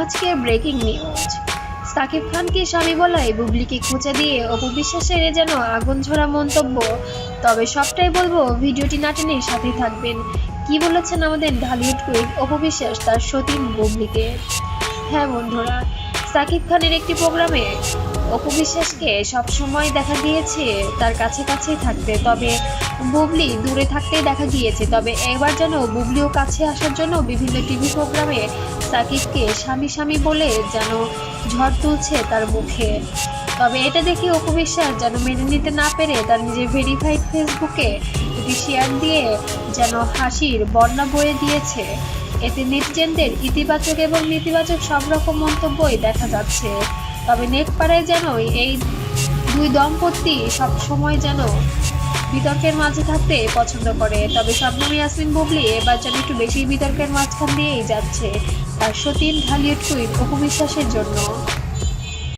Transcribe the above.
আজকে breaking news Shakib খানকে স্বামী বলায় বুবলিকে খোঁচা দিয়ে অপু বিশ্বাসের এ যেন আগুন ঝরা মন্তব্য। তবে সবটাই বলব, ভিডিওটি না টেনে সাথে থাকবেন। কি বলেছেন আমাদের ঢালিউড কুইন অপু বিশ্বাস তার সতীন বুবলিকে? হ্যাঁ বন্ধুরা, সাকিব খানের একটি প্রোগ্রামে অপু বিশ্বাসকে সবসময় দেখা গিয়েছে, তার কাছে কাছেই থাকতে। তবে বুবলি দূরে থাকতেই দেখা গিয়েছে। তবে এবার যেন বুবলিও কাছে আসার জন্য বিভিন্ন টিভি প্রোগ্রামে সাকিবকে স্বামী স্বামী বলে যেন ঝড় তুলছে তার মুখে। তবে এটা দেখে অপু বিশ্বাস যেন মেনে নিতে না পেরে তার নিজের ভেরিফাইড ফেসবুকে এটি শেয়ার দিয়ে যেন হাসির বন্যা বয়ে দিয়েছে। এতে নেটিজেনদের ইতিবাচক এবং নেতিবাচক সব রকম মন্তব্যই দেখা যাচ্ছে। তবে নেটপাড়ায় যেন এই দুই দম্পতি সব সময় যেন বিতর্কের মাঝে থাকতে পছন্দ করে। তবে শবনম ইয়াসমিন বুবলি এবার যেন একটু বেশি বিতর্কের মাঝখান দিয়েই যাচ্ছে। তার সতীন ঢালিউড কুইন অপু বিশ্বাসের জন্য।